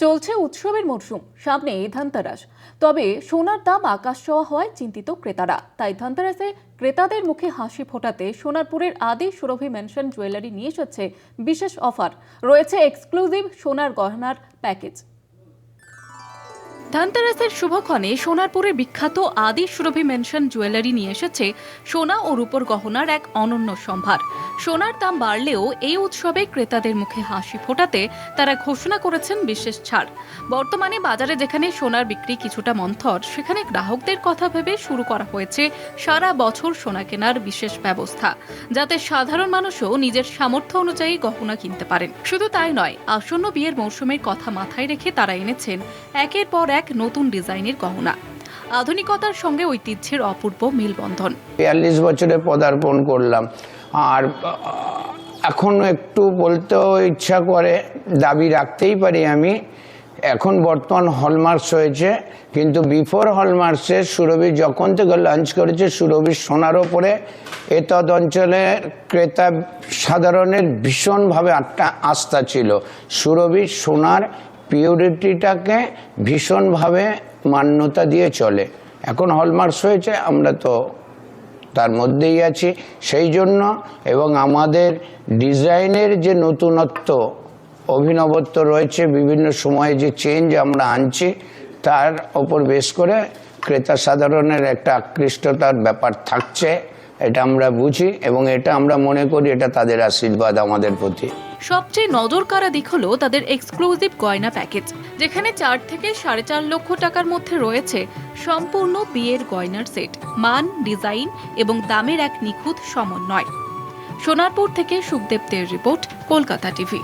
চলছে উৎসবের মরশুম, সামনে ধানতেরাস। তবে সোনার দাম আকাশ ছোঁয়া হওয়ায় চিন্তিত ক্রেতারা। তাই ধানতেরাসে ক্রেতাদের মুখে হাসি ফোটাতে সোনারপুরের আদি সুরভি ম্যানশন জুয়েলারি নিয়ে এসেছে বিশেষ অফার। রয়েছে এক্সক্লুসিভ সোনার গহনার প্যাকেজ। ধানতেরাসের শুভক্ষণে সোনারপুরের বিখ্যাত আদি সুরভি মেনশন জুয়েলারি নিয়ে এসেছে সোনা ও রূপর গহনার এক অনন্য সম্ভার। সোনার দাম বাড়লেও এই উৎসবে ক্রেতাদের মুখে হাসি ফোটাতে তারা ঘোষণা করেছেন বিশেষ ছাড়। বর্তমানে বাজারে যেখানে সোনার বিক্রি কিছুটা মন্থর, সেখানে গ্রাহকদের কথা ভেবে শুরু করা হয়েছে সারা বছর সোনা কেনার বিশেষ ব্যবস্থা, যাতে সাধারণ মানুষও নিজের সামর্থ্য অনুযায়ী গহনা কিনতে পারেন। শুধু তাই নয়, আসন্ন বিয়ের মৌসুমের কথা মাথায় রেখে তারা এনেছেন একের পর এক নতুন ডিজাইনের গহনা। আধুনিকতার সঙ্গে ঐতিহ্যের অপূর্ব মেলবন্ধন। বিয়াল্লিশ বছরে পদার্পণ করলাম। আর এখনও একটু বলতেও ইচ্ছা করে, দাবি রাখতেই পারি আমি, এখন বর্তমান হলমার্কস হয়েছে, কিন্তু বিফোর হলমার্কসে সুরভি যখন থেকে লঞ্চ করেছে সুরভির সোনার ওপরে এতদ অঞ্চলের ক্রেতা সাধারণের ভীষণভাবে একটা আস্থা ছিল। সুরভির সোনার পিউরিটিটাকে ভীষণভাবে মান্যতা দিয়ে চলে। এখন হলমার্কস হয়েছে, আমরা তো তার মধ্যেই আছি। সেই জন্য এবং আমাদের ডিজাইনের যে নতুনত্ব, অভিনবত্ব রয়েছে, বিভিন্ন সময়ে যে চেঞ্জ আমরা আনছি, তার ওপর বেশ করে ক্রেতা সাধারণের একটা আকৃষ্টতার ব্যাপার থাকছে। এটা আমরা বুঝি এবং এটা আমরা মনে করি এটা তাদের আশীর্বাদ আমাদের প্রতি। সবচেয়ে নজর কাড়া দিক হলো তাদের এক্সক্লুসিভ গয়না প্যাকেজ যেখানে চার থেকে সাড়ে চার লক্ষ টাকার মধ্যে রয়েছে সম্পূর্ণ বিয়ের গয়নার সেট মান ডিজাইন এবং দামের এক নিখুঁত সমন্বয়। সোনারপুর থেকে সুখদেব রিপোর্ট, কলকাতা টিভি।